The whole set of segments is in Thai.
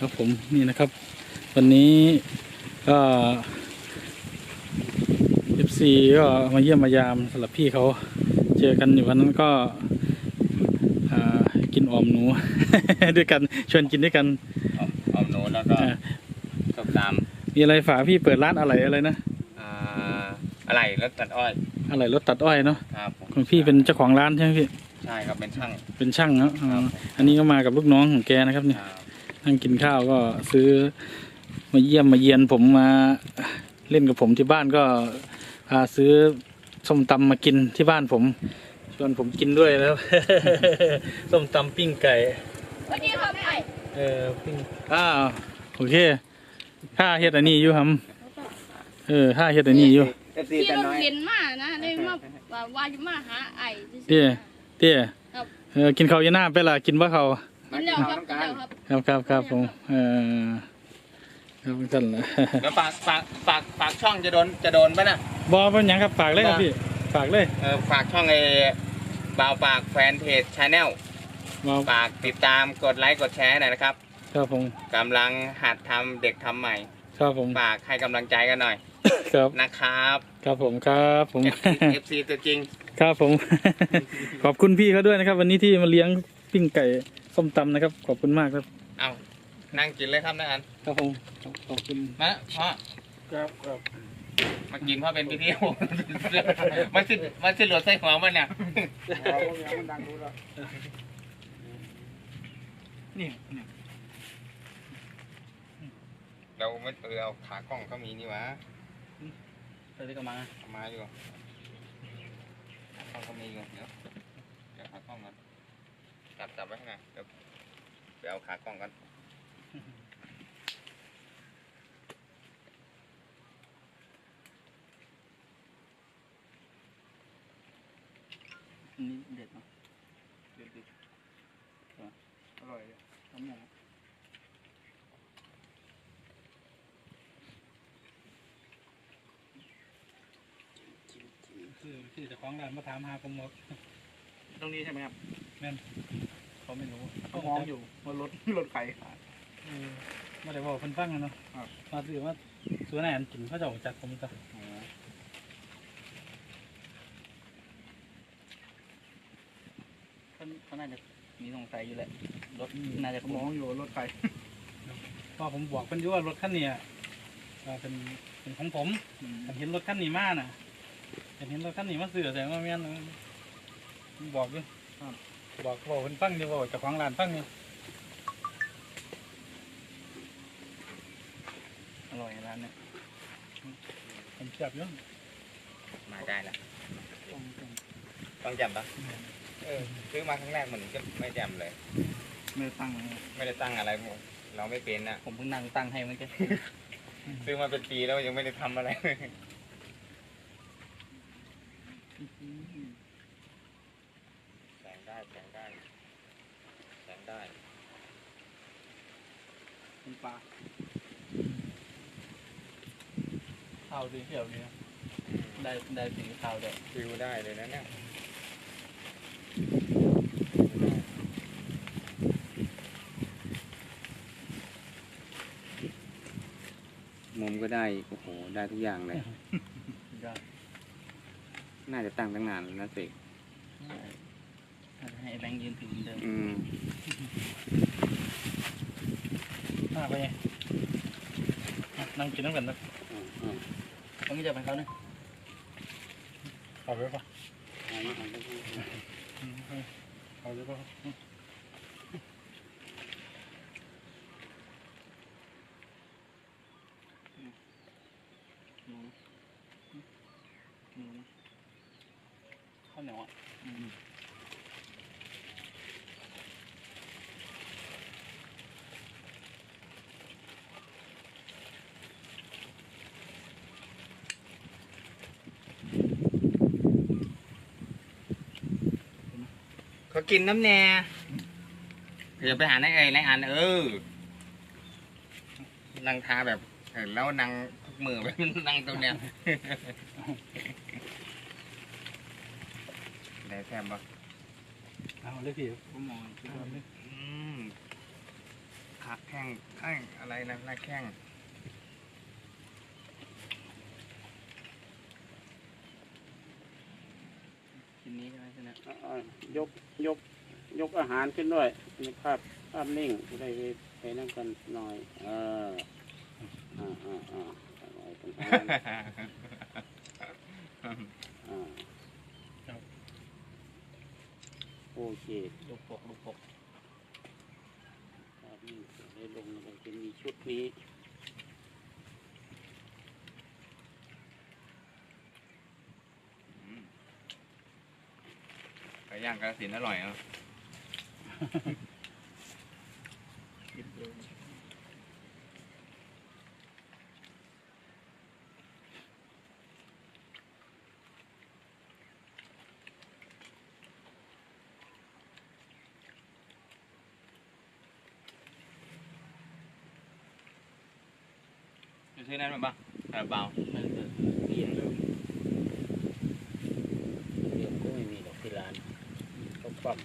ครับผมนี่นะครับ วันนี้ก็เอฟซีก็มาเยี่ยมมายามสำหรับพี่เขาเจอกันอยู่วันนั้นก็อ่ากินออมหนู ด้วยกันชวนกินด้วยกันเอาเอาโน้ตแล้วก็อ่าส้มตมีอะไรฝากพี่เปิดร้านอะไรอะไรนะำอ่าอะไรแล้วตัดอ้อย อะไรรถตัดอ้อยเนาะครับผมของพี่เป็นเจ้าของร้านใช่ไหมพี่ใช่ครับเป็นช่างเป็นช่างเนาะอ๋อครับอันนี้ก็มากับลูกน้องของแกนะครับเนี่ยครับ นั่งกินข้าวก็ซื้อมาเยี่ยมมาเยียนผมมาเล่นกับผมที่บ้านก็พาซื้อส้มตำมากินที่บ้านผมชวนผมกินด้วยแล้วส้มตำปิ้งไก่วันนี้ครับไอ้เออปิ้งอ้าวโอเคข้าเฮ็ดอันนี้อยู่ครับเออข้าเฮ็ดอันนี้อยู่เอฟซีที่แต่รถน้อยเรียนมานะเลยมาว่าว่าจะมาหาไอ้เตี้ยเตี้ยครับเออกินข้าวอยาหน้าไปละกินบ่เขาว กินแล้วครับกินแล้วครับครับครับครับผมเออครับท่านละเดี๋ยวฝากฝากฝากฝากช่องจะโดนจะโดนปะน่ะบอเป็นหยังครับฝากเลยครับพี่ฝากเลยเออฝากช่องไอ้บ่าวปากแฟนเพจชาแนลมาฝากติดตามกดไลค์กดแชร์หน่อยนะครับครับผมกำลังหัดทำเด็กทำใหม่ ครับผมฝากให้กำลังใจกันหน่อยครับนะครับครับผมครับผม เอฟซีตัวจริง ครับผม ขอบคุณพี่เขาด้วยนะครับ วันนี้ที่มาเลี้ยงปิ้งไก่ ส้มตำนะครับ ขอบคุณมากครับ เอานั่งกินเลยครับนะอันครับผมขอบคุณมาพ่อครับครับมากินพ่อเป็นพิธีโอมันสิมันสิหลดใส่หัวมันเนี่ยนี่นี่เราไม่เออเอาขากล้องก็มีนี่หวะไปด้วยกันมาเอามาอยู่ขากล้องก็มีอยู่เดี๋ยวเดี๋ยวขากล้องกัน จับจับไว้ให้หน่อยเดี๋ยวเดี๋ยวเอาขากล้องกันอันนี้เด็ดเนาะเด็ดดิอร่อยเลยทำหมูคือคือเจะคล้าของร้านมาถามหาผมหมดตรงนี้ใช่ไหมครับแม่นเขา ไม่รู้เขามองอยู่ว่ารถรถใครเออไม่ได้บอกคนฟังอะเนาะครับ มาถือว่าสวนไหนอันกินเขาจะออกจากผมจ้ะเขาเขาน่าจะมีสงสัยอยู่แหละรถน่าจะเขามองอยู่ว่ารถใครพอผมบอกเพิ่นอยู่ว่ารถคันเนี้ยว่าเป็นเป็นของผมผมเห็นรถคันนี้มาน่ะผมเห็นรถคันนี้มาซื้อแต่ว่าแม่นผมบอกอยู่บ อกบอกคนฟังอยู่บอกเจ้าของร้านฟังอยู่อร่อยร้านเนี้ยผมจับอยู่มาได้ละต้องจำปะเออซื้อมาครั้งแรกมันก็ไม่จำเลย ไม่ได้ตั้งเลยไม่ได้ตั้งอะไรเราไม่เป็นนะผมเพิ่งนั่งตั้งให้เมื่อกี้ซื้อมาเป็นปีแล้วยังไม่ได้ทำอะไรเลยแสง ได้แสงได้แสงได้เป็นปลาข้าวสีเขียวนี่นะได้ได้สีขาวด้วยฟิวได้เลยนะเนี่ยมุมก็ได้โอ้โหได้ทุกอย่างเลยยอดน่าจะตั้งตั้งนานแล้วนะสิน่าจะ ให้แบงค์ยืนถือเหมือนเดิมอืมมาไปไงอะนั่งกินน้ำกันนะเขาไม่จะไปเขาเนี่ยเอาไปปะอืมเอาไปปะ หนูหนูข้าวเหนียวอะอืม เขา กินน้ำแน่เดี๋ยวไปหานายเอ๋ยนายอันเออนั่งทาแบบเออแล้วนั่งทุกมือแบบนั่งตรงเนี้ยได้แทมปะเอาเลยพี่ผมมองคิดว่าอืมขานักแข่งแข่งอะไรนะนักแข่ง ชิ้นนี้ใช่ไหมชิ้นนี้ อ่า ยกยกยกอาหารขึ้นด้วยมีภาพภาพนิ่งได้ไปไปนั่งกันหน่อย เอออ่าอ่าอ่าอาไรกลางอ่าโอเคลูกปกลูกปกภาพนิ่งได้ลงเราจะมีชุดนี้ อืมไก่ ย่างกระสินอร่อยเนาะหยิบซื้อนั่นมาบ้างคาราบาว เรียนเรียนก็ไม่มีดอกที่ร้านเขา ปั๊ม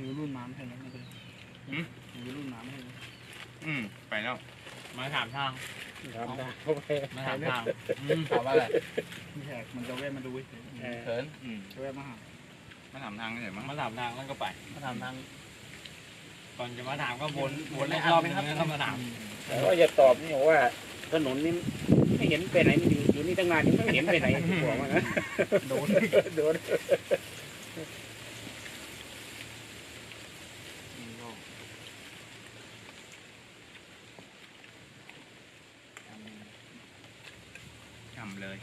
มีรุ่นน้ำใช่ไหมไม่เป็นอืม มีรุ่นน้ำใช่ไหมอืม ไปแล้ว มาถามทาง ทำได้เข้าไปมาถามทางอืมถามว่าอะไรไม่ใช่มันจะแวะมาดูเฉยเออเขินอืมๆจะแวะมาหามาถามทางกันหน่อยมั้งมาถามทางแล้วก็ไป มาถามทางก่อนจะมาถามก็วนวนรอบนึงแล้วก็มาถามแต่ว่าจะตอบนี่บอกว่าถนนนี่ไม่เห็นไปไหนอยู่ อยู่นี่ตั้งนานยังไม่เห็นไปไหนบอกว่านะโดนโดนทำเลย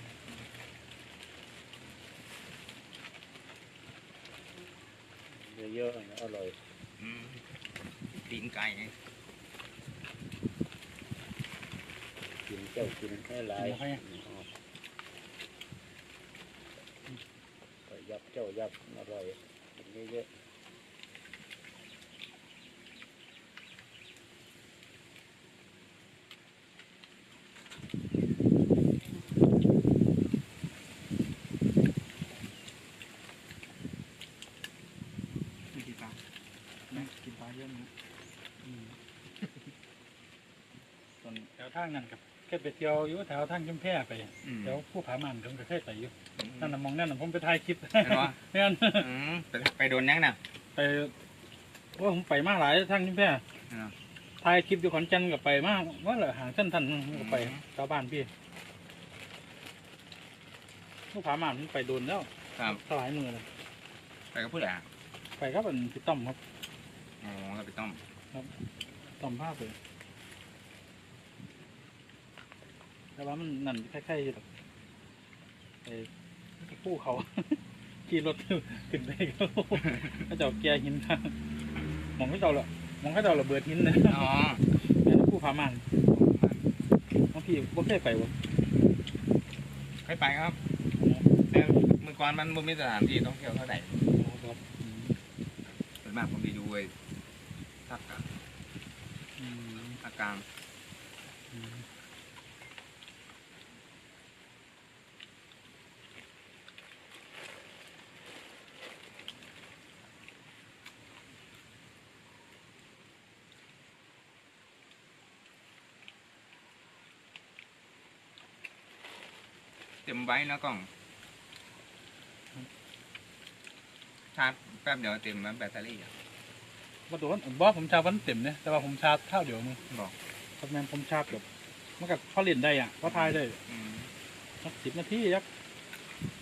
เยอะๆอร่อยอืมตีนไก่ไงกินเจ้ากินให้หลาย ยับเจ้ายับอร่อยกินเยอะกี่ปลาไม่กินปลาเยอะมั้ยส่วนแถวทางนั้นกับ แค่ไปเที่ยวอยู่แถวทางจุมแพไปอืม แถวผู้ผามันผมก็เคยไปอยู่นั่นน่ะมองนั่นน่ะผมไปถ่ายคลิปเห็นปะเนี่ยอืมไปไปโดนยังน่ะ ไปว่าผมไปมากหลายทางจุมแพอ่าถ่ายคลิปอยู่ขอนแก่นกับไปมากว่าเหรอห่างเส้นทันก็ไปอืม ชาวบ้านพี่ผู้ผามันมันไปโดนแล้วครับถลายมือเลยไปกับผู้ใหญ่อะไปครับอันพี่ต้อมครับอ๋อเราไปต้มต้อมภาพเลย แต่ว่ามันนั่นคล้ายๆอยู่ดอกไอ้ผู้เขา ขี่รถขึ้นไปก็ก็จะเอาแกหินทางมองก็จะเอาละมองก็จะเอาระเบิดหินนะอ๋ออันนั้นผู้พามันบางทีบ่เคยไปวะเคยไปครับแต่เมื่อก่อนมันบ่มีสถานที่ท่องเที่ยวเท่าไหร่ครับอืมส่วนมากผมไปดูไอ้ภาคกลางอืมภาคกลาง เต็มไว้แล้วกล้องชาร์จแป๊บเดียวเต็มแล้วแบตเตอรี่อะบ่โดนบ่ผมชาร์จวันเต็มเนี่ยแต่ว่าผมชาร์จเท่าเดียวนึงบอกครับแม่นผมชาร์จแบบมันกับเขาเล่นได้อะเขาทายได้อืมสักสิบนาทียัก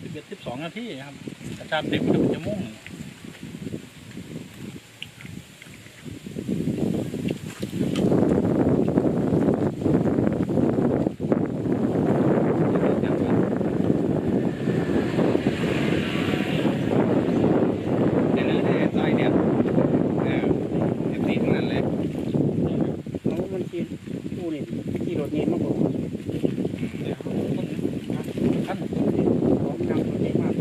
สิบเอ็ดสิบสองนาทีครับแต่ชาร์จเต็มก็เป็นชั่วโมงหนึ่ง เดี๋ยวนี้ซอยเนี่ยเออเอฟซีทั้งนั้นเลย เอามันกินผู้นี่ที่รถนี้มาบอกว่า ขั้น ของนำรถนี้มาก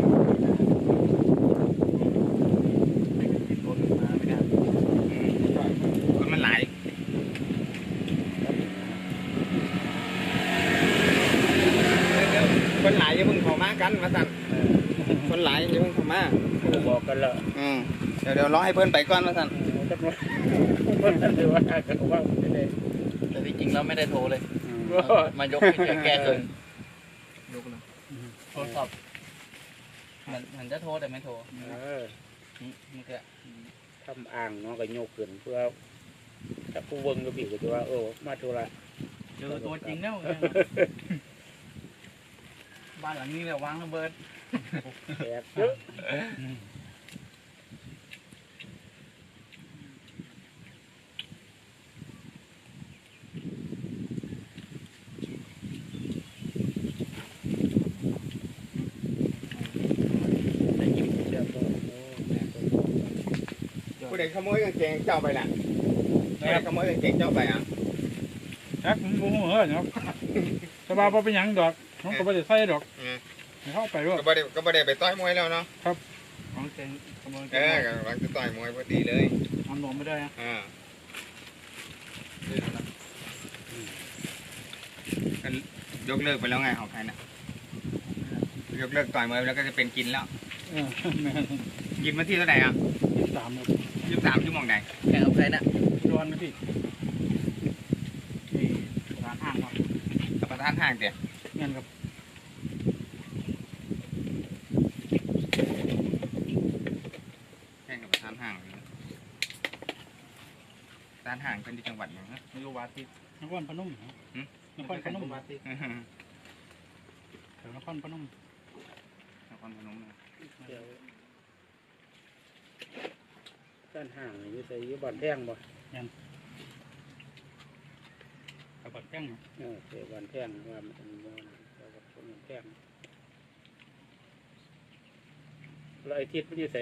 เดี๋ยวเดี๋ยวรอให้เพื่อนไปก่อนแล้วท่านเออจักหน่อยเพิ่นนั่นถือว่าก็ว่าไม่ได้แต่ที่จริงเราไม่ได้โทรเลยอืมมายกให้เฉยแก้เกินยกเลยโทรศัพท์มันมันจะโทรแต่ไม่โทรเออนี่มันก็ทำอ่างเนาะก็โยกขึ้นเพื่อถ้าผู้เบิ่งก็บีก็จะว่าเออมาธุระเจอตัวจริงแล้วไงบ้านหลังนี้แหละวางระเบิดแตกเยอะ ได้ยินเสียงตัวโอ้แม่ตัว ผู้ใดขโมยกางเกงเจ้าไปล่ะผู้ใดขโมยกางเกงเจ้าไปอะจักผมบ่ฮู้เหรอเนาะสบายบ่เป็นหยังดอกน้องก็บ่ได้ใส่ดอกอืมให้เข้าไปว่าก็บ่ได้ก็บ่ได้ไปต่อยมวยแล้วเนาะของเจงขโมยเออกำลังจะต่อยมวยพอดีเลยทำหนมไม่ได้อะอ่าก็ยกเลิกไปแล้วไงของใครน่ะยกเลิกต่อยมวยแล้วก็จะเป็นกินแล้วเออแม่นกินมาที่เท่าไหร่อะ ยี่สิบสามครับ ยี่สิบสามชั่วโมงไหนแข่งกับใครนะร้อนนะพี่นี่ร้านห้างครับกับประธานห้างเดี๋ยวเงินครับแข่งกับประธานห้างเลยประธานห้างเป็นที่จังหวัดหนึ่งฮะนโยบายติดนครพนมครับหืมนครพนมแถวนครพนมนครพนมนะเดี๋ยว ด้านห่างนี่ใส่อยุบันแท่งบ่กับปักแก้งครับเออใส่บันแท่งว่ามันเป็นบ่นะแล้วก็คนบันแท่งแล้วไอ้ทิศมันอยู่ใส่